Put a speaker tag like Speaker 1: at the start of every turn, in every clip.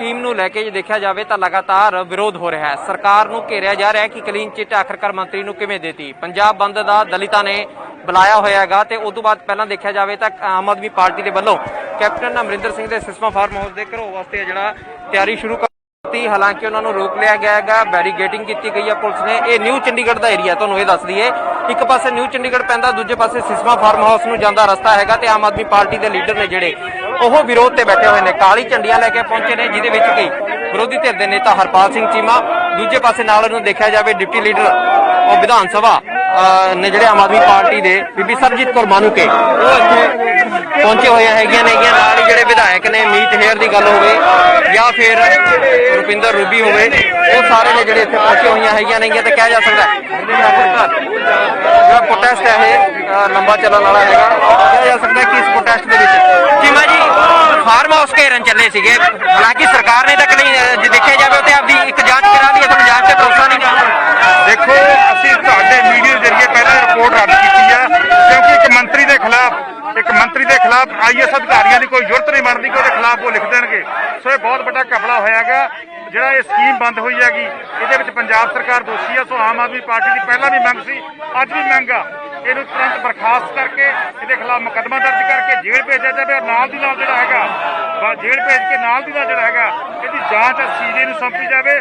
Speaker 1: Scheme ਨੂੰ ਲੈ ਕੇ ਜੇ ਦੇਖਿਆ ਜਾਵੇ ਤਾਂ ਲਗਾਤਾਰ ਵਿਰੋਧ ਹੋ ਰਿਹਾ ਹੈ। ਸਰਕਾਰ ਨੂੰ ਘੇਰਿਆ ਜਾ ਰਿਹਾ ਹੈ ਕਿ ਕਲੀਨ ਚਿੱਟ ਆਖਰਕਾਰ ਮੰਤਰੀ ਨੂੰ ਕਿਵੇਂ ਦੇਤੀ? ਪੰਜਾਬ ਬੰਦ ਦਾ ਦਲਿਤਾਂ ਨੇ ਬੁਲਾਇਆ ਹੋਇਆ ਹੈਗਾ ਤੇ ਉਸ ਤੋਂ ਬਾਅਦ ਪਹਿਲਾਂ ਦੇਖਿਆ ਜਾਵੇ ਤਾਂ ਆਮ ਆਦਮੀ ਪਾਰਟੀ ਦੇ ਵੱਲੋਂ ਕੈਪਟਨ ਅਮਰਿੰਦਰ ਸਿੰਘ ਦੇ ਸਿਸਮਾ ਫਾਰਮ ਹਾਊਸ ਦੇ ਘਰੋ ਵਾਸਤੇ ਜਿਹੜਾ ਤਿਆਰੀ ਸ਼ੁਰੂ ਕਰ ਤੀ ਹਾਲਾਂਕਿ ਉਹਨਾਂ ਨੂੰ ਰੋਕ ਲਿਆ ਗਿਆ ਹੈਗਾ, ਬੈਰੀਗੇਟਿੰਗ ਕੀਤੀ ਗਈ ਹੈ ਪੁਲਿਸ ਨੇ। ਇਹ ਨਿਊ ਚੰਡੀਗੜ੍ਹ ਦਾ ਏਰੀਆ ਤੁਹਾਨੂੰ ਇਹ ਦੱਸ ਦਈਏ। ਇੱਕ ਪਾਸੇ ਨਿਊ ਚੰਡੀਗੜ੍ਹ ਪੈਂਦਾ, ਦੂਜੇ ਪਾਸੇ ਸਿਸਮਾ ਫਾਰਮ ਹਾਊਸ ਨੂੰ ਜਾਂਦਾ ਰਸਤਾ ਹੈਗਾ ਤੇ ਆਮ ਆਦਮੀ ਪਾਰਟੀ ਦੇ ਲੀਡਰ ਨੇ ਜਿਹੜੇ ਉਹ ਵਿਰੋਧ ਤੇ ਬੈਠੇ ਹੋਏ ਨੇ। ਕਾਲੀ ਝੰਡੀਆਂ ਲੈ ਕੇ ਪਹੁੰਚੇ ਨੇ, ਜਿਹਦੇ ਵਿੱਚ ਕਿ ਵਿਰੋਧੀ ਧਿਰ ਦੇ ਨੇਤਾ ਹਰਪਾਲ ਸਿੰਘ ਚੀਮਾ, ਦੂਜੇ ਪਾਸੇ ਨਾਲ ਉਹਨੂੰ ਦੇਖਿਆ ਜਾਵੇ ਡਿਪਟੀ ਲੀਡਰ, ਉਹ ਵਿਧਾਨ ਸਭਾ ਨੇ ਜਿਹੜੇ ਆਮ ਆਦਮੀ ਪਾਰਟੀ ਦੇ ਬੀਬੀ ਸਰਜੀਤ ਕੌਰ ਮਾਨੂਕੇ ਉਹ ਇੱਥੇ ਪਹੁੰਚੇ ਹੋਏ ਹੈਗੀਆਂ ਨੇਗੀਆਂ ਨਾਲ ਜਿਹੜੇ ਵਿਧਾਇਕ ਨੇ, ਮੀਤ ਹੇਅਰ ਦੀ ਗੱਲ ਹੋਵੇ ਜਾਂ ਫਿਰ ਰੁਪਿੰਦਰ ਰੂਬੀ ਹੋਵੇ, ਉਹ ਸਾਰੇ ਨੇ ਜਿਹੜੇ ਇੱਥੇ ਪਹੁੰਚੇ ਹੋਈਆਂ ਹੈਗੀਆਂ ਨੇਗੀਆਂ ਤੇ ਕਿਹਾ ਜਾ ਸਕਦਾ ਜਿਹੜਾ ਪ੍ਰੋਟੈਸਟ ਹੈ ਇਹ ਲੰਬਾ ਚੱਲਣ ਵਾਲਾ ਹੈਗਾ, ਕਿਹਾ ਜਾ ਸਕਦਾ ਕਿ ਇਸ ਪ੍ਰੋਟੈਸਟ ਦੇ ਵਿੱਚ ਚੀਮਾ ਜੀ ਫਾਰਮ ਹਾਊਸ ਘੇਰਨ ਚੱਲੇ ਸੀਗੇ। ਹਾਲਾਂਕਿ ਸਰਕਾਰ ਨੇ ਤੱਕ ਨਹੀਂ ਜੇ ਦੇਖਿਆ ਜਾਵੇ ਤੇ ਆਪਦੀ ਇੱਕ ਜਾਂਚ ਕਰਾ ਲਈ ਤੁਹਾਨੂੰ ਜਾਂਚ ਤੇ ਭਰੋਸਾ ਨਹੀਂ
Speaker 2: ਦੇਖੋ, ਅਸੀਂ ਤੁਹਾਡੇ ਮੀਡੀਆ ਜ਼ਰੀਏ ਪਹਿਲਾਂ ਰਿਪੋਰਟ ਰੱਦ ਕੀਤੀ ਹੈ, ਕਿਉਂਕਿ ਇੱਕ ਮੰਤਰੀ ਦੇ ਖਿਲਾਫ, ਇੱਕ ਮੰਤਰੀ ਦੇ ਖਿਲਾਫ ਆਈਐਸ ਅਧਿਕਾਰੀਆਂ ਦੀ ਕੋਈ ਜ਼ਰੂਰਤ ਨਹੀਂ ਬਣਦੀ ਕਿ ਉਹਦੇ ਖਿਲਾਫ ਉਹ ਲਿਖ ਦੇਣਗੇ। ਸੋ ਇਹ ਬਹੁਤ ਵੱਡਾ ਕਪੜਾ ਹੋਇਆਗਾ, ਜਿਹੜਾ ਇਹ ਸਕੀਮ ਬੰਦ ਹੋਈ ਹੈਗੀ, ਇਹਦੇ ਵਿੱਚ ਪੰਜਾਬ ਸਰਕਾਰ ਦੋਸ਼ੀ ਹੈ, ਸੋ ਆਮ ਆਦਮੀ ਪਾਰਟੀ ਦੀ ਪਹਿਲਾਂ ਵੀ ਮੰਗ ਸੀ, ਅੱਜ ਵੀ ਮੰਗ ਆ। ਇਹਨੂੰ ਤੁਰੰਤ ਬਰਖਾਸਤ ਕਰਕੇ ਇਹਦੇ ਖਿਲਾਫ ਮੁਕੱਦਮਾ ਦਰਜ ਕਰਕੇ ਜੇਲ੍ਹ ਭੇਜਿਆ ਜਾਵੇ ਔਰ ਨਾਲ ਦੀ ਨਾਲ ਜਿਹੜਾ ਹੈਗਾ ਜੇਲ੍ਹ ਭੇਜ ਕੇ ਨਾਲ ਦੀ ਨਾਲ ਜਿਹੜਾ ਹੈਗਾ, ਇਹਦੀ ਜਾਂਚ ਸੀਜੇ ਨੂੰ ਸੌਂਪੀ ਜਾਵੇ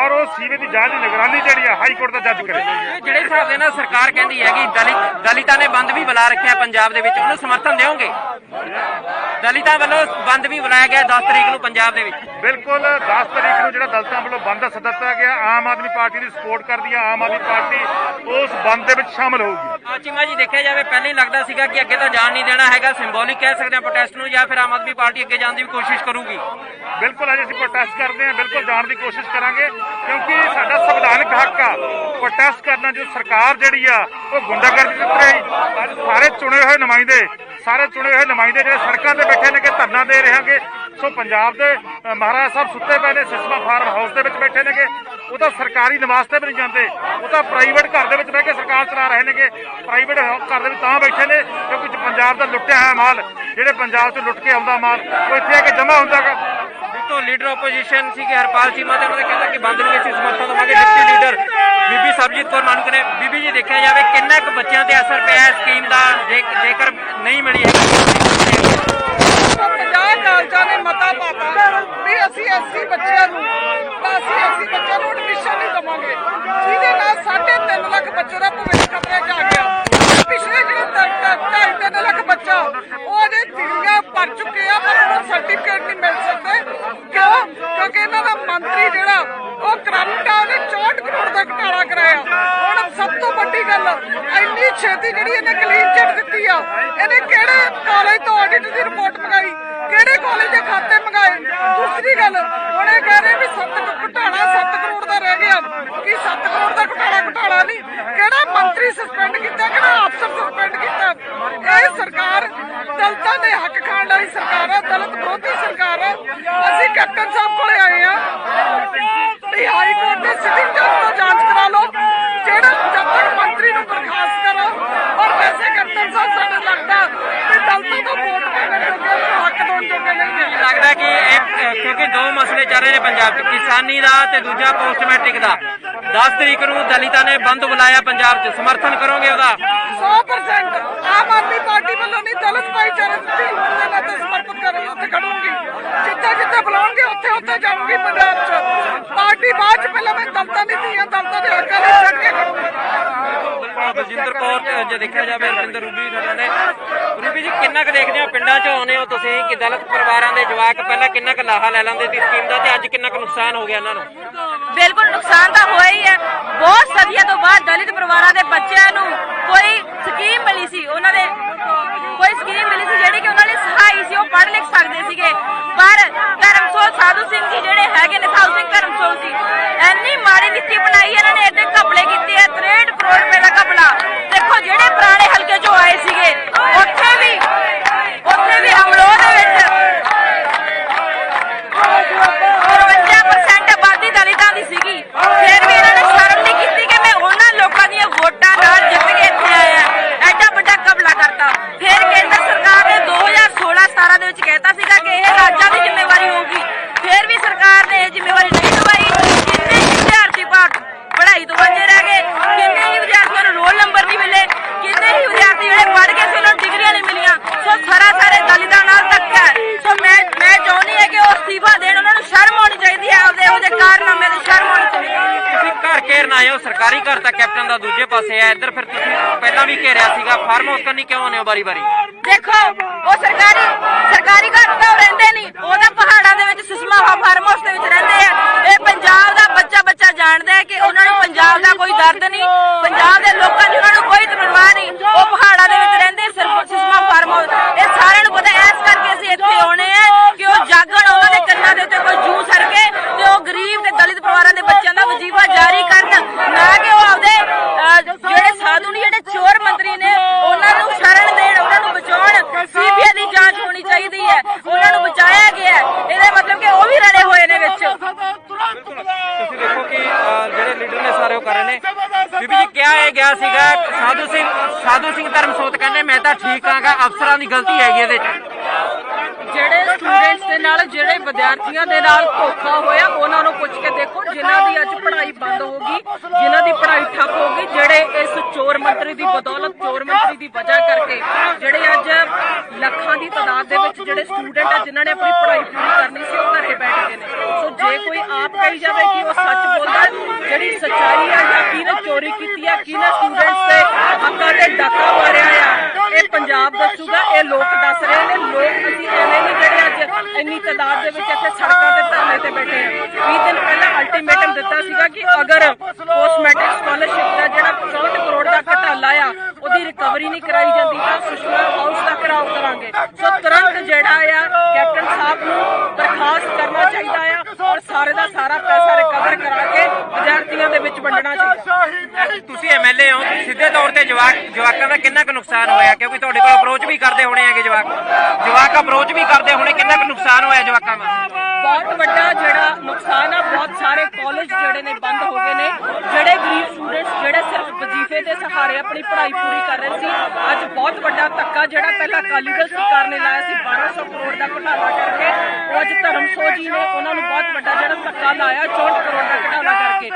Speaker 2: ਔਰ ਉਹ ਸੀਬੀ ਦੀ ਜਾਂਚ ਦੀ ਨਿਗਰਾਨੀ ਜਿਹੜੀ ਆ ਹਾਈ ਕੋਰਟ ਦਾ ਜੱਜ ਕਰੇ।
Speaker 1: ਜਿਹੜੇ ਹਿਸਾਬ ਦੇ ਨਾਲ ਸਰਕਾਰ ਕਹਿੰਦੀ ਹੈ ਕਿ ਦਲਿਤ, ਦਲਿਤਾਂ ਨੇ ਬੰਦ ਵੀ ਬੁਲਾ ਰੱਖਿਆ ਪੰਜਾਬ ਦੇ ਵਿੱਚ, ਉਹਨੂੰ ਸਮਰਥਨ ਦਿਓਗੇ? ਦਲਿਤਾਂ ਵੱਲੋਂ ਬੰਦ ਵੀ ਬੁਲਾਇਆ ਗਿਆ 10 ਤਰੀਕ ਨੂੰ ਪੰਜਾਬ ਦੇ ਵਿੱਚ।
Speaker 2: ਬਿਲਕੁਲ 10 ਤਰੀਕ ਨੂੰ ਜਿਹੜਾ ਦਲਤਾਂ ਵੱਲੋਂ ਬੰਦ ਦਾ ਸੱਦਾ ਦਿੱਤਾ ਗਿਆ ਆਮ ਆਦਮੀ ਪਾਰਟੀ ਦੀ ਸਪੋਰਟ ਕਰਦੀ ਆ ਆਮ ਆਦਮੀ ਪਾਰਟੀ ਉਸ ਬੰਦ ਦੇ ਵਿੱਚ ਸ਼ਾਮਲ ਹੋਊਗੀ।
Speaker 1: ਆ ਚੀਮਾ ਜੀ ਦੇਖਿਆ ਜਾਵੇ ਪਹਿਲਾਂ ਹੀ ਲੱਗਦਾ ਸੀਗਾ ਕਿ ਅੱਗੇ ਤਾਂ ਜਾਣ ਨਹੀਂ ਦੇਣਾ ਹੈਗਾ ਸਿੰਬੋਲਿਕ ਕਹਿ ਸਕਦੇ ਆ ਪ੍ਰੋਟੈਸਟ ਨੂੰ ਜਾਂ ਫਿਰ ਆਮ ਆਦਮੀ ਪਾਰਟੀ ਅੱਗੇ ਜਾਣ ਦੀ ਵੀ ਕੋਸ਼ਿਸ਼ ਕਰੂਗੀ।
Speaker 2: ਬਿਲਕੁਲ ਅੱਜ ਅਸੀਂ ਪ੍ਰੋਟੈਸਟ ਕਰਦੇ ਹਾਂ ਬਿਲਕੁਲ ਜਾਣ ਦੀ ਕੋਸ਼ਿਸ਼ ਕਰਾਂਗੇ ਕਿਉਂਕਿ ਸਾਡਾ ਸੰਵਿਧਾਨਕ ਹੱਕ ਆ ਪ੍ਰੋਟੈਸਟ ਕਰਨਾ ਜੋ ਸਰਕਾਰ ਜਿਹੜੀ ਆ ਉਹ ਗੁੰਡਾਗਰਦੀ ਦੇ ਉੱਤੇ ਅੱਜ ਸਾਰੇ ਚੁਣੇ ਹੋਏ ਨੁਮਾਇੰਦੇ ਸਾਰੇ ਚੁਣੇ ਹੋਏ ਨੁਮਾਇੰਦੇ ਜਿਹੜੇ ਸੜਕਾਂ ਤੇ ਬੈਠੇ ਨੇ ਕਿ ਧਰਨਾ ਦੇ ਰਹੇ ਹਾਂਗੇ ਸੋ ਪੰਜਾਬ ਦੇ ਅ, ਮਹਾਰਾਜ ਸਾਹਿਬ ਸੁੱਤੇ ਪਏ ਨੇ ਸਿਸਮਾ ਫਾਰਮ ਹਾਊਸ ਦੇ ਵਿੱਚ ਬੈਠੇ ਨੇਗੇ। ਉਹ ਤਾਂ ਸਰਕਾਰੀ ਨਿਵਾਸ ਤੇ ਵੀ ਨਹੀਂ ਜਾਂਦੇ। ਉਹ ਤਾਂ ਪ੍ਰਾਈਵੇਟ ਘਰ ਦੇ ਵਿੱਚ ਬਹਿ ਕੇ ਸਰਕਾਰ ਚਲਾ ਰਹੇ ਨੇਗੇ। ਪ੍ਰਾਈਵੇਟ ਘਰ ਦੇ ਵਿੱਚ ਤਾਂ ਬੈਠੇ ਨੇ ਕਿਉਂਕਿ ਪੰਜਾਬ ਦਾ ਲੁੱਟਿਆ ਹੋਇਆ ਮਾਲ ਜਿਹੜੇ ਪੰਜਾਬ 'ਚ ਲੁੱਟ ਕੇ ਆਉਂਦਾ ਮਾਲ ਉਹ ਇੱਥੇ ਆ ਕੇ ਜਮ੍ਹਾਂ ਹੁੰਦਾਗਾ
Speaker 1: ਤੋਂ ਲੀਡਰ ਆਪੋਜੀਸ਼ਨ ਸੀਗੇ ਹਰਪਾਲ ਚੀਮਾ ਤੇ ਉਹਨਾਂ ਨੇ ਕਹਿੰਦਾ ਕਿ ਬੰਦ ਨੂੰ ਅਸੀਂ ਸਮਰਥਨ ਦੇਵਾਂਗੇ। ਡਿਪਟੀ ਲੀਡਰ ਬੀਬੀ ਸਰਬਜੀਤ ਕੌਰ ਮਾਨਕ ਨੇ ਬੀਬੀ ਜੀ ਦੇਖਿਆ ਜਾਵੇ ਕਿੰਨਾ ਕੁ ਬੱਚਿਆਂ ਤੇ ਅਸਰ ਪਿਆ ਹੈ ਸਕੀਮ ਦਾ ਜੇ- ਜੇਕਰ ਨਹੀਂ ਮਿਲੀ ਹੈ
Speaker 3: ਕਾਲਜਾਂ ਨੇ ਮਤਾ ਪਾਤਾ ਵੀ ਅਸੀਂ ਐਸਸੀ ਬੱਚਿਆਂ ਨੂੰ ਅਸੀਂ ਐਸਸੀ ਬੱਚਿਆਂ ਨੂੰ ਐਡਮਿਸ਼ਨ ਨਹੀਂ ਦਵਾਂਗੇ। ਜਿਹਦੇ ਨਾਲ 3.5 ਲੱਖ ਬੱਚੇ ਦਾ ਭਵਿੱਖ ਖਤਰੇ 'ਚ ਆ ਗਿਆ। ਪਿਛਲੇ ਜਿਹੜੇ 2.5 ਲੱਖ ਬੱਚਾ, ਉਹ ਅਜੇ ਦਿੱਲੀਆਂ ਭਰ ਚੁੱਕੇ ਆ, ਪਰ ਉਹਨੂੰ ਸਰਟੀਫਿਕੇਟ ਨਹੀਂ ਮਿਲ ਸਕਦੇ। ਕਿਉਂ? ਕਿਉਂਕਿ ਇਹਨਾਂ ਦਾ ਮੰਤਰੀ ਜਿਹੜਾ, ਉਹ ਕਰੰਟ ਆ ਉਹਨੇ 64 ਕਰੋੜ ਦਾ ਘਟਾਲਾ ਕਰਾਇਆ। ਹੁਣ ਸਭ ਤੋਂ ਵੱਡੀ ਗੱਲ, ਇੰਨੀ ਛੇਤੀ ਜਿਹੜੀ ਇਹਨੇ ਕਲੀਨ ਚਿੱਟ ਦਿੱਤੀ ਆ, ਇਹਨੇ ਕਿਹੜੇ ਕਾਲਜ ਤੋਂ ਆਡਿਟ ਦੀ ਰਿਪੋਰਟ ਮੰਗਾਈ? ਕਿਹੜੇ ਕਾਲਜ ਦੇ ਖਾਤੇ ਮੰਗਾਏ? ਦੂਸਰੀ ਗੱਲ, ਹੁਣ ਇਹ ਕਹਿ ਰਹੇ ਵੀ 7 ਘਟਾਲਾ 7 ਕਰੋੜ ਦਾ ਰਹਿ ਗਿਆ। ਕੀ 7 ਕਰੋੜ ਦਾ ਘਟਾਲਾ ਘਟਾਲਾ ਨਹੀਂ? ਕਿਹੜਾ ਮੰਤਰੀ ਸਸਪੈਂਡ ਕੀਤਾ, ਕਿਹੜਾ ਅਫਸਰ ਸਸਪੈਂਡ ਕੀਤਾ? ਇਹ ਸਰਕਾਰ, ਦਲਤਾਂ ਦੇ ਹੱਕ ਖਾਣ ਵਾਲੀ ਸਰਕਾਰ ਹੈ, ਦਲਤ ਵਿਰੋਧੀ ਸਰਕਾਰ ਹੈ। ਅਸੀਂ ਕੈਪਟਨ ਸਾਹਿਬ ਕੋਲੇ ਆਏ ਆ ਵੀ ਹਾਈ ਕੋਰਟ ਦੇ ਸਿਟਿੰਗ ਜੱਜ ਤੋਂ ਜਾਂਚ ਕਰਾ ਲਓ ਜਿਹੜਾ ਜਦ ਤੱਕ ਮੰਤਰੀ ਨੂੰ ਬਰਖਾਸਤ ਕਰੋ ਔਰ ਵੈਸੇ ਕੈਪਟਨ ਸਾਹਿਬ ਸਾਨੂੰ ਲੱਗਦਾ ਵੀ ਦਲਤਾਂ ਤੋਂ ਵੋਟ ਮੰਗਣ ਜੋਗੇ ਉਹਨੂੰ ਹੱਕ ਦੇਣ ਜੋਗੇ ਨਹੀਂ ਹੈ
Speaker 1: ਲੱਗਦਾ ਕਿ ਇਹ ਕਿਉਂਕਿ ਦੋ ਮਸਲੇ ਚੱਲ ਰਹੇ ਨੇ ਪੰਜਾਬ 'ਚ ਕਿਸਾਨੀ ਦਾ ਤੇ ਦੂਜਾ ਪੋਸਟ ਮੈਟ੍ਰਿਕ ਦਾ। 10 ਤਰੀਕ ਨੂੰ ਦਲਿਤਾਂ ਨੇ ਬੰਦ ਬੁਲਾਇਆ ਪੰਜਾਬ 'ਚ ਸਮਰਥਨ ਕਰੋਗੇ ਉਹਦਾ?
Speaker 3: 100% ਆਮ ਆਦਮੀ ਪਾਰਟੀ ਵੱਲੋਂ ਨਹੀਂ ਦਲਿਤ ਭਾਈਚਾਰੇ ਦੀ ਨਾਲ ਸਮਰਪਿਤ ਕਰਨ ਉੱਤੇ ਖੜੂੰਗੀ। ਜਿੱਥੇ ਜਿੱਥੇ ਬੁਲਾਉਣਗੇ ਉੱਥੇ ਉੱਥੇ ਜਾਊਂਗੀ ਪੰਜਾਬ 'ਚ। ਪਾਰਟੀ ਬਾਅਦ 'ਚ ਪਹਿਲਾਂ ਮੈਂ ਦਲਤਾਂ ਦੀ ਧੀਆਂ ਦਲਤਾਂ ਦੇ ਹੱਕਾਂ ਲਈ ਡਟ ਕੇ ਖੜੂੰਗੀ।
Speaker 1: ਬਲਜਿੰਦਰ ਕੌਰ ਜੇ ਦੇਖਿਆ ਜਾਵੇ ਰਵਿੰਦਰ ਰੂਬੀ ਉਹਨਾਂ ਨੇ ਰੂਬੀ ਜੀ ਕਿੰਨਾ ਕੁ ਦੇਖਦੇ ਹੋ ਪਿੰਡਾਂ 'ਚ ਆਉਂਦੇ ਹੋ ਤੁਸੀਂ ਕਿ ਦਲਿਤ ਪਰਿਵਾਰਾਂ ਦੇ ਜਵਾਕ ਪਹਿਲਾਂ ਕਿੰਨਾ ਕੁ ਲਾਹਾ ਲੈ ਲੈਂਦੇ ਸੀ ਸਕੀਮ ਦਾ ਤੇ ਅੱਜ ਕਿੰਨਾ ਕੁ ਨੁਕਸਾਨ ਹੋ ਗਿਆ ਇਹਨਾਂ ਨੂੰ?
Speaker 4: ਬਿਲਕੁਲ ਨੁਕਸਾਨ ਤਾਂ ਹੋਇਆ ਹੀ ਹੈ। ਬਹੁਤ ਸਦੀਆਂ ਤੋਂ ਬਾਅਦ ਦਲਿਤ ਪਰਿਵਾਰਾਂ ਦੇ ਬੱਚਿਆਂ ਨੂੰ ਕੋਈ ਸਕੀਮ ਮਿਲੀ ਸੀ। ਉਹਨਾਂ ਦੇ ਕੋਈ ਸਕੀਮ ਮਿਲੀ ਸੀ ਜਿਹੜੀ ਕਿ ਉਹਨਾਂ ਲਈ ਸਹਾਈ ਸੀ। ਉਹ ਪੜ੍ਹ ਲਿਖ ਸਕਦੇ ਸੀਗੇ ਪਰ ਧਰਮਸੋਲ ਸਾਧੂ ਸਿੰਘ ਜੀ ਜਿਹੜੇ ਹੈਗੇ ਨੇ ਸਾਧੂ ਸਿੰਘ ਧਰਮਸੋਲ ਜੀ ਇੰਨੀ ਮਾੜੀ ਨੀਤੀ ਬਣਾਈ ਇਹਨਾਂ ਨੇ ਐਡੇ ਘਪਲੇ ਕੀਤੇ ਆ 63 ਕਰੋੜ ਰੁਪਏ ਦਾ ਘਪਲਾ ਦੇਖੋ ਜਿਹੜੇ ਪੁਰਾਣੇ ਹਲਕੇ ਚੋਂ ਆਏ ਸੀਗੇ ਉੱਥੇ ਵੀ ਉੱਥੇ ਵੀ ਅਮਲੋਹ ਦੇ ਵਿੱਚ 52% ਆਬਾਦੀ ਦਲਿਤਾਂ ਦੀ ਸੀਗੀ ਫਿਰ ਵੀ ਇਹਨਾਂ ਨੇ ਸ਼ਰਮ ਨਹੀਂ ਕੀਤੀ ਕਿ ਮੈਂ ਉਹਨਾਂ ਲੋਕਾਂ ਦੀਆਂ ਵੋਟਾਂ ਨਾਲ ਜਿੱਤ ਕੇ ਇੱਥੇ ਆਇਆ ਐਡਾ ਵੱਡਾ ਕਬਲਾ ਕਰਤਾ ਫਿਰ ਕੇਂਦਰ ਸਰਕਾਰ ਨੇ 2016-17 ਦੇ ਵਿੱਚ ਕਹਿਤਾ ਸੀਗਾ ਕਿ ਇਹ ਰਾਜਾਂ ਦੀ ਜ਼ਿੰਮੇਵਾਰੀ ਹੋਊਗੀ ਫਿਰ ਵੀ ਸਰਕਾਰ ਇਹ ਜ਼ਿੰਮੇਵਾਰੀ ਨਹੀਂ ਨਿਭਾਈ ਕਿੰਨੇ ਹੀ ਵਿਦਿਆਰਥੀ ਪਾਸ ਪੜ੍ਹਾਈ ਤੋਂ ਵਾਂਝੇ ਰਹਿ ਗਏ ਕਿੰਨੇ ਹੀ ਵਿਦਿਆਰਥੀਆਂ ਨੂੰ ਰੋਲ ਨੰਬਰ ਨਹੀਂ ਮਿਲੇ ਕਿੰਨੇ ਹੀ ਵਿਦਿਆਰਥੀ ਜਿਹੜੇ ਪੜ੍ਹ ਕੇ ਸੀ ਉਹਨਾਂ ਨੂੰ ਡਿਗਰੀਆਂ ਨਹੀਂ ਮਿਲੀਆਂ ਸੋ ਸਾਰਾ ਸਾਰੇ ਦਲਿਤਾਂ ਨਾਲ ਧੱਕਾ ਹੈ ਸੋ ਮੈਂ ਮੈਂ ਚਾਹੁੰਦੀ ਹਾਂ ਕਿ ਉਹ ਅਸਤੀਫਾ ਦੇਣ ਉਹਨਾਂ ਨੂੰ ਸ਼ਰਮ ਆਉਣੀ ਚਾਹੀਦੀ ਹੈ ਆਪਦੇ ਇਹੋ ਜਿਹੇ ਕਾਰਨਾਮੇ ਦੀ ਸ਼ਰਮ ਆਉਣੀ ਚਾਹੀਦੀ ਹੈ
Speaker 1: ਤੁਸੀਂ ਘਰ ਘੇਰਨ ਆਏ ਹੋ ਸਰਕਾਰੀ ਘਰ ਤਾਂ ਕੈਪਟਨ ਦਾ ਦੂਜੇ ਪਾਸੇ ਹੈ ਇੱਧਰ ਫਿਰ ਤੁਸੀਂ ਪਹਿਲਾਂ ਵੀ ਘੇਰਿਆ ਸੀਗਾ, ਫਾਰਮ ਹਾਊਸ ਕਰਨੀ ਕਿਉਂ ਆਉਂਦੇ ਹੋ ਬਾਰੀ ਬਾਰੀ
Speaker 4: ਦੇਖੋ, ਉਹ ਸਰਕਾਰੀ ਸਰਕਾਰੀ ਘਰ ਤਾਂ ਉਹ ਰਹਿੰਦੇ ਨਹੀਂ, ਉਹ ਤਾਂ ਪਹਾੜਾਂ ਦੇ ਵਿੱਚ ਸੁਸ਼ਮਾ ਫਾਰਮ ਹਾਊਸ ਦੇ ਵਿੱਚ ਰਹਿੰਦੇ ਆ ਇਹ ਪੰਜਾਬ ਦਾ ਬੱਚਾ ਬੱਚਾ ਜਾਣਦਾ ਹੈ ਕਿ ਉਹਨਾਂ ਨੂੰ ਪੰਜਾਬ ਦਾ ਕੋਈ ਦਰਦ ਨਹੀਂ ਪੰਜਾਬ ਦੇ ਲੋਕਾਂ ਦੀ ਉਹਨਾਂ ਨੂੰ ਕੋਈ ਪਰਵਾਹ ਨਹੀਂ ਉਹ ਪਹਾੜਾਂ ਦੇ ਵਿੱਚ ਰਹਿੰਦੇ ਸਿਰਫ ਸੁਸ਼ਮਾ ਫਾਰਮ ਹਾਊਸ ਇਹ ਸਾਰਿਆਂ ਨੂੰ ਪਤਾ ਹੈ, ਇਸ ਕਰਕੇ ਅਸੀਂ ਇੱਥੇ ਆਉਣੇ ਆ ਕਿ ਉਹ ਜਾਗਣ ਉਹਨਾਂ ਦੇ ਕੰਨਾਂ ਦੇ ਉੱਤੇ ਕੋਈ ਜੂ ਸਰਕੇ ਤੇ ਉਹ ਗਰੀਬ ਤੇ ਦਲਿਤ ਪਰਿਵਾਰਾਂ ਦੇ ਬੱਚਿਆਂ ਦਾ ਵਜੀਫਾ ਜਾਰੀ ਕਰਨ ਨਾ ਕਿ ਉਹ ਆਪਦੇ ਅਹ, ਜਿਹੜੇ ਸਾਧੂ ਨੇ ਜਿਹੜੇ ਚੋਰ ਮੰਤਰੀ ਨੇ ਉਹਨਾਂ ਨੂੰ ਸ਼ਰਨ ਦੇਣ ਉਹਨਾਂ ਨੂੰ ਬਚਾਉਣ ਸੀਬੀਆਈ ਦੀ ਜਾਂਚ ਹੋਣੀ ਚਾਹੀਦੀ ਹੈ ਉਹਨਾਂ ਨੂੰ ਬਚਾਇਆ ਗਿਆ ਹੈ। ਇਹਦਾ ਮਤਲਬ ਕਿ ਉਹ ਵੀ ਰਲੇ ਹੋਏ ਨੇ ਵਿੱਚ
Speaker 1: ਤੁਸੀਂ ਦੇਖੋ ਕਿ ਅਹ, ਜਿਹੜੇ ਲੀਡਰ ਨੇ ਸਾਰੇ ਉਹ ਕਰ ਰਹੇ ਨੇ ਬੀਬੀ ਜੀ ਕਿਹਾ ਇਹ ਗਿਆ ਸੀਗਾ ਸਾਧੂ ਸਿੰਘ ਸਾਧੂ ਸਿੰਘ ਧਰਮਸੋਤ ਕਹਿੰਦੇ ਮੈਂ ਤਾਂ ਠੀਕ ਆਂਗਾ ਅਫਸਰਾਂ ਦੀ ਗਲਤੀ ਹੈਗੀ ਇਹਦੇ 'ਚ।
Speaker 3: ਜਿਹੜੇ ਸਟੂਡੈਂਟਸ ਦੇ ਨਾਲ, ਜਿਹੜੇ ਵਿਦਿਆਰਥੀਆਂ ਦੇ ਨਾਲ ਧੋਖਾ ਹੋਇਆ, ਉਹਨਾਂ ਨੂੰ ਪੁੱਛ ਕੇ ਦੇਖੋ, ਜਿਨ੍ਹਾਂ ਦੀ ਅੱਜ ਪੜ੍ਹਾਈ ਬੰਦ ਹੋ ਗਈ, ਜਿਨ੍ਹਾਂ ਦੀ ਪੜ੍ਹਾਈ ਠੱਪ ਹੋ ਗਈ, ਜਿਹੜੇ ਇਸ ਚੋਰ ਮੰਤਰੀ ਦੀ ਬਦੌਲਤ ਚੋਰ ਮੰਤਰੀ ਦੀ ਵਜ੍ਹਾ ਕਰਕੇ, ਜਿਹੜੇ ਅੱਜ ਲੱਖਾਂ ਦੀ ਤਾਦਾਦ ਦੇ ਵਿੱਚ ਜਿਹੜੇ ਸਟੂਡੈਂਟ ਆ, ਜਿਨ੍ਹਾਂ ਨੇ ਆਪਣੀ ਪੜ੍ਹਾਈ ਪੂਰੀ ਕਰਨੀ ਸੀ, ਉਹ ਘਰੇ ਬੈਠ ਗਏ ਨੇ। ਸੋ ਜੇ ਕੋਈ ਆਪ ਕਹੀ ਜਾਵੇ ਕਿ ਉਹ ਸੱਚ ਬੋਲਦਾ, ਜਿਹੜੀ ਸੱਚਾਈ ਆ ਜਾਂ ਕਿਹਨੇ ਚੋਰੀ ਕੀਤੀ ਆ, ਕਿਹਨੇ ਸਟੂਡੈਂਟਸ ਦੇ ਹੱਕਾਂ ਤੇ ਡਾਕਾ ਮਾਰਿਆ ਇਹ ਪੰਜਾਬ ਦੱਸੂਗਾ, ਇਹ ਲੋਕ ਦੱਸ ਰਹੇ ਨੇ, ਲੋਕ ਅਸੀਂ ਐਵੇਂ ਨਹੀਂ ਜਿਹੜੇ ਅੱਜ ਇੰਨੀ ਤਾਦਾਦ ਦੇ ਵਿੱਚ ਇੱਥੇ ਸੜਕਾਂ ਤੇ ਧਰਨੇ ਤੇ ਬੈਠੇ ਆ। 20 ਦਿਨ ਪਹਿਲਾਂ ਅਲਟੀਮੇਟਮ ਦਿੱਤਾ ਸੀਗਾ ਕਿ ਅਗਰ ਕੋਸਮੈਟਿਕ ਸਕਾਲਰਸ਼ਿਪ ਦਾ ਜਿਹੜਾ 64 ਕਰੋੜ ਦਾ ਘਟਾਲਾ ਆ, ਉਹਦੀ ਰਿਕਵਰੀ ਨਹੀਂ ਕਰਾਈ ਜਾਂਦੀ ਤਾਂ ਸੁਸ਼ਮਾ ਹਾਊਸ ਦਾ ਘਰਾਓ ਕਰਾਂਗੇ। ਸੋ ਤੁਰੰਤ ਜਿਹੜਾ ਆ ਕੈਪਟਨ ਸਾਹਿਬ ਨੂੰ ਬਰਖਾਸਤ ਕਰਨਾ ਚਾਹੀਦਾ ਆ ਔਰ ਸਾਰੇ ਦਾ ਸਾਰਾ ਪੈਸਾ ਰਿਕਵਰ ਕਰਾ ਕੇ ਵਿਦਿਆਰਥੀਆਂ ਦੇ ਵਿੱਚ ਵੰਡਣਾ ਚਾਹੀਦਾ
Speaker 1: ਤੁਸੀਂ ਐਮਐਲਏ ਹੋ, ਸਿੱਧੇ ਤੌਰ ਤੇ ਜਵਾਕ ਜਵਾਕਾਂ ਦਾ ਕਿੰਨਾ ਕੁ ਨੁਕਸਾਨ ਹੋਇਆ? ਕਿਉਂਕਿ ਤੁਹਾਡੇ ਕੋਲ ਅਪਰੋਚ ਵੀ ਕਰਦੇ ਹੋਣੇ ਹੈਗੇ ਜਵਾਕ। ਜਵਾਕ ਅਪਰੋਚ ਵੀ ਕਰਦੇ ਹੋਣੇ, ਕਿੰਨਾ ਕੁ ਨੁਕਸਾਨ ਹੋਇਆ ਜਵਾਕਾਂ ਦਾ?
Speaker 3: ਬਹੁਤ ਵੱਡਾ ਜਿਹੜਾ ਨੁਕਸਾਨ ਆ, ਬਹੁਤ ਸਾਰੇ ਕਾਲਜ ਜਿਹੜੇ ਨੇ ਬੰਦ ਹੋ ਗਏ ਨੇ। ਜਿਹੜੇ ਗਰੀਬ ਸਟੂਡੈਂਟਸ ਜਿਹੜੇ ਸਿਰਫ ਵਜ਼ੀਫੇ ਦੇ ਸਹਾਰੇ ਆਪਣੀ ਪੜ੍ਹਾਈ ਪੂਰੀ ਕਰ ਰਹੇ ਸੀ, ਅੱਜ ਬਹੁਤ ਵੱਡਾ ਧੱਕਾ ਜਿਹੜਾ ਪਹਿਲਾਂ ਅਕਾਲੀ ਦਲ ਸਰਕਾਰ ਨੇ ਲਾਇਆ ਸੀ 1200 ਕਰੋੜ ਦਾ ਘੁਟਾਲਾ ਕਰਕੇ, ਉਹ ਅੱਜ ਧਰਮਸੋਤ ਜੀ ਨੇ ਉਹਨਾਂ ਨੂੰ ਬਹੁਤ ਵੱਡਾ ਜਿਹੜਾ ਧੱਕਾ ਲਾਇਆ 64 ਕਰੋੜ ਦਾ ਘੁਟਾਲਾ ਕਰਕੇ।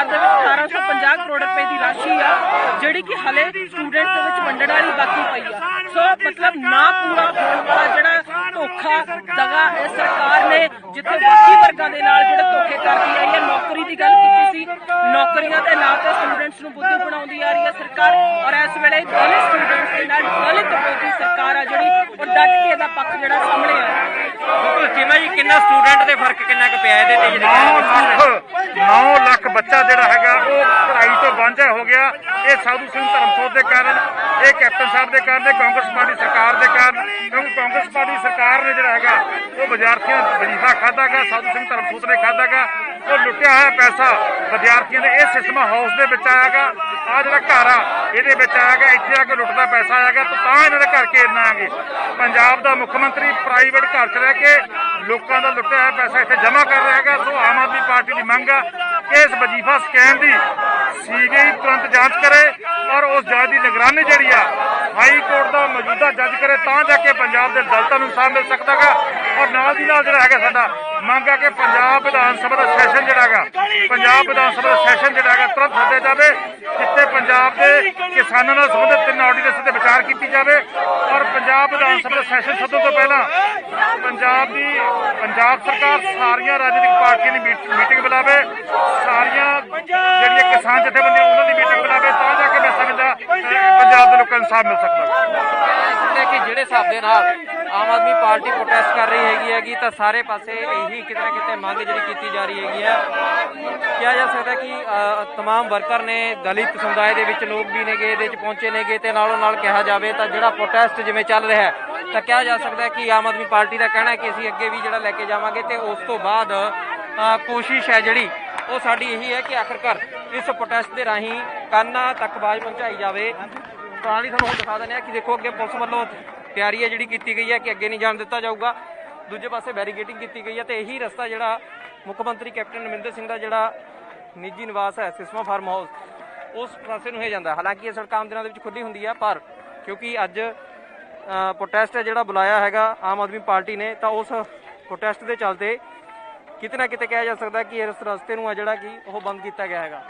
Speaker 3: ਔਰ ਵੈਸੇ ਵੀ ਸਰਕਾਰ ਦੇ ਵਿੱਚ 1850 ਕਰੋੜ ਰੁਪਏ ਦੀ ਰਾਸ਼ੀ ਆ ਜਿਹੜੀ ਕਿ ਹਲੇ ਸਟੂਡੈਂਟਸ ਦੇ ਵਿੱਚ ਵੰਡਣ ਵਾਲੀ ਬਾਕੀ ਪਈ ਆ। ਸੋ ਮਤਲਬ ਨਾ ਪੂਰਾ ਹੋਣ ਵਾਲਾ ਜਿਹੜਾ ਧੋਖਾ ਦਗਾ ਇਹ ਸਰਕਾਰ ਨੇ ਜਿੱਥੇ ਬਾਕੀ ਵਰਗਾਂ ਦੇ ਨਾਲ ਜਿਹੜੇ ਧੋਖੇ ਕਰਦੀ ਆਈ ਹੈ ਨੌਕਰੀ ਦੀ ਗੱਲ ਕੀਤੀ ਸੀ ਨੌਕਰੀਆਂ ਦੇ ਨਾਂ ਤੇ ਸਟੂਡੈਂਟਸ ਨੂੰ ਬੁੱਧੂ ਬਣਾਉਂਦੀ ਆ ਰਹੀ ਹੈ ਸਰਕਾਰ ਔਰ ਇਸ ਵੇਲੇ ਦਲਿਤ ਸਟੂਡੈਂਟਸ ਦੇ ਨਾਲ ਦਲਿਤ ਵਿਰੋਧੀ ਸਰਕਾਰ ਆ ਜਿਹੜੀ ਉਹ ਡਟ ਕੇ ਇਹਦਾ ਪੱਖ ਜਿਹੜਾ ਸਾਹਮਣੇ ਆ
Speaker 1: ਬਿਲਕੁਲ ਚੀਮਾ ਜੀ ਕਿੰਨਾ ਸਟੂਡੈਂਟ ਦੇ ਫ਼ਰਕ ਕਿੰਨਾ ਕੁ ਪਿਆ ਇਹਦੇ ਤੇ
Speaker 2: 9
Speaker 1: ਜਿਹੜੇ
Speaker 2: 9 ਲੱਖ ਬੱਚਾ ਜਿਹੜਾ ਹੈਗਾ, ਉਹ ਪੜ੍ਹਾਈ ਤੋਂ ਵਾਂਝਾ ਹੋ ਗਿਆ। ਇਹ ਸਾਧੂ ਸਿੰਘ ਧਰਮਸੋਤ ਦੇ ਕਾਰਨ, ਇਹ ਕੈਪਟਨ ਸਾਹਿਬ ਦੇ ਕਾਰਨ ਕਾਂਗਰਸ ਪਾਰਟੀ ਸਰਕਾਰ ਦੇ ਕਾਰਨ, ਕਿਉਂਕਿ ਕਾਂਗਰਸ ਪਾਰਟੀ ਸਰਕਾਰ ਨੇ ਜਿਹੜਾ ਹੈਗਾ, ਉਹ ਵਿਦਿਆਰਥੀਆਂ ਦਾ ਵਜੀਫਾ ਖਾਦਾਗਾ ਸਾਧੂ ਸਿੰਘ ਧਰਮਸੋਤ ਨੇ ਖਾਦਾਗਾ ਉਹ ਲੁੱਟਿਆ ਹੋਇਆ ਪੈਸਾ ਵਿਦਿਆਰਥੀਆਂ ਦੇ, ਇਹ ਸਿਸਟਮ ਹਾਊਸ ਦੇ ਵਿੱਚ ਆਇਆਗਾ ਆ ਜਿਹੜਾ ਘਰ ਆ, ਇਹਦੇ ਵਿੱਚ ਆਇਆਗਾ ਇੱਥੇ ਆ ਕੇ ਲੁੱਟਦਾ ਪੈਸਾ ਆਇਆਗਾ ਤਾਂ ਇਹਨਾਂ ਦੇ ਘਰ ਘੇਰਨਾ ਆਗੇ। ਪੰਜਾਬ ਦਾ ਮੁੱਖ ਮੰਤਰੀ ਪ੍ਰਾਈਵੇਟ ਘਰ 'ਚ ਰਹਿ ਕੇ ਲੋਕਾਂ ਦਾ ਲੁੱਟਿਆ ਹੋਇਆ ਪੈਸਾ ਇੱਥੇ ਜਮ੍ਹਾਂ ਕਰ ਰਿਹਾ ਹੈਗਾ, ਸੋ ਆਮ ਆਦਮੀ ਪਾਰਟੀ ਦੀ ਮੰਗ ਆ ਕਿ ਇਸ ਵਜੀਫਾ ਸਕੈਮ ਦੀ ਸੀਬੀਆਈ ਤੁਰੰਤ ਜਾਂਚ ਕਰੇ ਔਰ ਉਸ ਜਾਂਚ ਦੀ ਨਿਗਰਾਨੀ ਜਿਹੜੀ ਆ, ਹਾਈ ਕੋਰਟ ਦਾ ਮੌਜੂਦਾ ਜੱਜ ਕਰੇ, ਤਾਂ ਜਾ ਕੇ ਪੰਜਾਬ ਦੇ ਦਲਤਾਂ ਨੂੰ ਇਨਸਾਫ ਮਿਲ ਸਕਦਾਗਾ ਔਰ ਨਾਲ ਦੀ ਨਾਲ ਜਿਹੜਾ ਹੈਗਾ ਸਾਡਾ ਮੰਗ ਆ ਕਿ ਪੰਜਾਬ ਵਿਧਾਨ ਸਭਾ ਦਾ ਸੈਸ਼ਨ ਜਿਹੜਾ ਹੈਗਾ, ਪੰਜਾਬ ਵਿਧਾਨ ਸਭਾ ਦਾ ਸੈਸ਼ਨ ਜਿਹੜਾ ਹੈਗਾ ਤੁਰੰਤ ਸੱਦਿਆ ਜਾਵੇ, ਜਿੱਥੇ ਪੰਜਾਬ ਦੇ ਕਿਸਾਨਾਂ ਨਾਲ ਸੰਬੰਧਿਤ ਤਿੰਨ ਆਰਡੀਨੈਂਸ ਤੇ ਵਿਚਾਰ ਕੀਤੀ ਜਾਵੇ ਔਰ ਪੰਜਾਬ ਵਿਧਾਨ ਸਭਾ ਦਾ ਸੈਸ਼ਨ ਸੱਦਣ ਤੋਂ ਪਹਿਲਾਂ ਪੰਜਾਬ ਦੀ, ਪੰਜਾਬ ਸਰਕਾਰ ਸਾਰੀਆਂ ਰਾਜਨੀਤਿਕ ਪਾਰਟੀਆਂ ਦੀ ਮੀਟਿੰਗ ਬੁਲਾਵੇ, ਸਾਰੀਆਂ ਜਿਹੜੀਆਂ ਕਿਸਾਨ ਜਥੇਬੰਦੀਆਂ ਉਹਨਾਂ ਦੀ ਮੀਟਿੰਗ ਬੁਲਾਵੇ, ਤਾਂ ਜਾ ਕੇ ਮੈਂ ਸਮਝਦਾ ਪੰਜਾਬ ਦੇ ਲੋਕਾਂ ਨੂੰ ਇਨਸਾਫ ਮਿਲ ਸਕਦਾ।
Speaker 1: ਸਕਦੇ ਕਿ ਜਿਹੜੇ ਹਿਸਾਬ ਦੇ ਨਾਲ ਆਮ ਆਦਮੀ ਪਾਰਟੀ ਪ੍ਰੋਟੈਸਟ ਕਰ ਰਹੀ ਹੈਗੀ ਹੈਗੀ ਤਾਂ ਸਾਰੇ ਪਾਸੇ ਇਹੀ ਕਿਤੇ ਨਾ ਕਿਤੇ ਮੰਗ ਜਿਹੜੀ ਕੀਤੀ ਜਾ ਰਹੀ ਹੈਗੀ ਹੈ। ਕਿਹਾ ਜਾ ਸਕਦਾ ਕਿ ਅ, ਤਮਾਮ ਵਰਕਰ ਨੇ ਦਲਿਤ ਸਮੁਦਾਇ ਦੇ ਵਿੱਚ ਲੋਕ ਵੀ ਨੇਗੇ ਇਹਦੇ ਵਿੱਚ ਪਹੁੰਚੇ ਨੇਗੇ ਤੇ ਨਾਲੋਂ ਨਾਲ ਕਿਹਾ ਜਾਵੇ ਤਾਂ ਜਿਹੜਾ ਪ੍ਰੋਟੈਸਟ ਜਿਵੇਂ ਚੱਲ ਰਿਹਾ ਹੈ ਤਾਂ ਕਿਹਾ ਜਾ ਸਕਦਾ ਕਿ ਆਮ ਆਦਮੀ ਪਾਰਟੀ ਦਾ ਕਹਿਣਾ ਕਿ ਅਸੀਂ ਅੱਗੇ ਵੀ ਜਿਹੜਾ ਲੈ ਕੇ ਜਾਵਾਂਗੇ ਤੇ ਉਸ ਤੋਂ ਬਾਅਦ ਕੋਸ਼ਿਸ਼ ਹੈ ਜਿਹੜੀ ਉਹ ਸਾਡੀ ਇਹੀ ਹੈ ਕਿ ਆਖਰਕਾਰ ਇਸ ਪ੍ਰੋਟੈਸਟ ਦੇ ਰਾਹੀਂ ਕੰਨਾਂ ਤੱਕ ਆਵਾਜ਼ ਪਹੁੰਚਾਈ ਜਾਵੇ। ਪ੍ਰਣਾਲੀ ਤੁਹਾਨੂੰ ਹੁਣ ਦਿਖਾ ਦਿੰਦੇ ਆ ਕਿ ਦੇਖੋ ਅੱਗੇ ਪੁਲਿਸ ਵੱਲੋਂ ਤਿਆਰੀ ਹੈ ਜਿਹੜੀ ਕੀਤੀ ਗਈ ਹੈ ਕਿ ਅੱਗੇ ਨਹੀਂ ਜਾਣ ਦਿੱਤਾ ਜਾਊਗਾ। ਦੂਜੇ ਪਾਸੇ ਬੈਰੀਗੇਟਿੰਗ ਕੀਤੀ ਗਈ ਹੈ ਤੇ ਇਹੀ ਰਸਤਾ ਜਿਹੜਾ ਮੁੱਖ ਮੰਤਰੀ ਕੈਪਟਨ ਅਮਰਿੰਦਰ ਸਿੰਘ ਦਾ ਜਿਹੜਾ ਨਿੱਜੀ ਨਿਵਾਸ ਹੈ, ਸਿਸਮਾ ਫਾਰਮ ਹਾਊਸ, ਉਸ ਪਾਸੇ ਨੂੰ ਹੀ ਜਾਂਦਾ। ਹਾਲਾਂਕਿ ਇਹ ਸੜਕ ਆਮ ਦਿਨਾਂ ਦੇ ਵਿੱਚ ਖੁੱਲੀ ਹੁੰਦੀ ਹੈ ਪਰ ਕਿਉਂਕਿ ਅੱਜ ਪ੍ਰੋਟੈਸਟ ਹੈ ਜਿਹੜਾ ਬੁਲਾਇਆ ਹੈਗਾ ਆਮ ਆਦਮੀ ਪਾਰਟੀ ਨੇ, ਤਾਂ ਉਸ ਪ੍ਰੋਟੈਸਟ ਦੇ ਚੱਲਦੇ ਕਿਤੇ ਨਾ ਕਿਤੇ ਕਿਹਾ ਜਾ ਸਕਦਾ ਕਿ ਇਸ ਰਸਤੇ ਨੂੰ ਆ ਜਿਹੜਾ ਕਿ ਉਹ ਬੰਦ ਕੀਤਾ ਗਿਆ ਹੈਗਾ।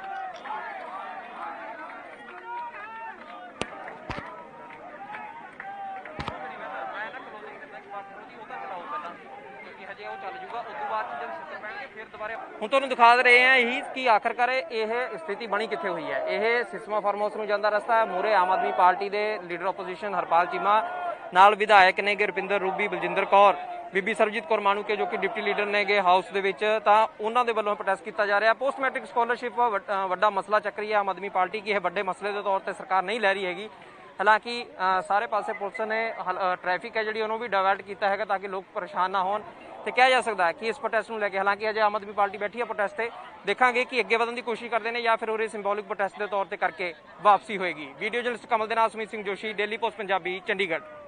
Speaker 1: ਹੁਣ ਤੁਹਾਨੂੰ ਦਿਖਾ ਰਹੇ ਹਾਂ ਇਹੀ ਕਿ ਆਖਰਕਾਰ ਇਹ ਸਥਿਤੀ ਬਣੀ ਕਿੱਥੇ ਹੋਈ ਹੈ। ਇਹ ਸਿਸਮਾ ਫਾਰਮ ਹਾਊਸ ਨੂੰ ਜਾਂਦਾ ਰਸਤਾ ਹੈ। ਮੂਰੇ ਆਮ ਆਦਮੀ ਪਾਰਟੀ ਦੇ ਲੀਡਰ ਆਪੋਜੀਸ਼ਨ ਹਰਪਾਲ ਚੀਮਾ, ਨਾਲ ਵਿਧਾਇਕ ਨੇਗੇ ਰੁਪਿੰਦਰ ਰੂਬੀ, ਬਲਜਿੰਦਰ ਕੌਰ, ਬੀਬੀ ਸਰਜੀਤ ਕੌਰ ਮਾਨੂਕੇ ਜੋ ਕਿ ਡਿਪਟੀ ਲੀਡਰ ਨੇਗੇ ਹਾਊਸ ਦੇ ਵਿੱਚ। ਤਾਂ ਉਹਨਾਂ ਦੇ ਵੱਲੋਂ ਪ੍ਰੋਟੈਸਟ ਕੀਤਾ ਜਾ ਰਿਹਾ। ਪੋਸਟ ਮੈਟ੍ਰਿਕ ਸਕਾਲਰਸ਼ਿਪ ਵੱਡਾ ਮਸਲਾ ਚੱਕ ਰਹੀ ਹੈ ਆਮ ਆਦਮੀ ਪਾਰਟੀ ਕਿ ਇਹ ਵੱਡੇ ਮਸਲੇ ਦੇ ਤੌਰ ਤੇ ਸਰਕਾਰ ਨਹੀਂ ਲੈ ਰਹੀ ਹੈਗੀ। ਹਾਲਾਂਕਿ ਸਾਰੇ ਪਾਸੇ ਪੁਲਿਸ ਨੇ ਟ੍ਰੈਫਿਕ ਹੈ ਜਿਹੜੀ, ਉਹਨੂੰ ਵੀ ਡਾਇਵਰਟ ਕੀਤਾ ਹੈਗਾ ਤਾਂ ਕਿ ਲੋਕ ਪਰੇਸ਼ਾਨ ਨਾ ਹੋਣ। ਤੇ ਕਿਹਾ ਜਾ ਸਕਦਾ ਹੈ ਕਿ ਇਸ ਪ੍ਰੋਟੈਸਟ ਨੂੰ ਲੈ ਕੇ, ਹਾਲਾਂਕਿ ਅਜੇ ਆਮ ਆਦਮੀ ਪਾਰਟੀ ਬੈਠੀ ਹੈ ਪ੍ਰੋਟੈਸਟ ਤੇ, ਦੇਖਾਂਗੇ ਕਿ ਅੱਗੇ ਵਧਣ ਦੀ ਕੋਸ਼ਿਸ਼ ਕਰਦੇ ਨੇ ਜਾਂ ਫਿਰ ਉਰੇ ਸਿੰਬੋਲਿਕ ਪ੍ਰੋਟੈਸਟ ਦੇ ਤੌਰ ਤੇ ਕਰਕੇ ਵਾਪਸੀ ਹੋਏਗੀ। ਵੀਡੀਓ ਜਰਨਲਿਸਟ ਕਮਲ ਦੇ ਨਾਲ ਸੁਮੀਤ ਸਿੰਘ ਜੋਸ਼ੀ ਡੇਲੀ ਪੋਸਟ ਪੰਜਾਬੀ, ਚੰਡੀਗੜ੍ਹ।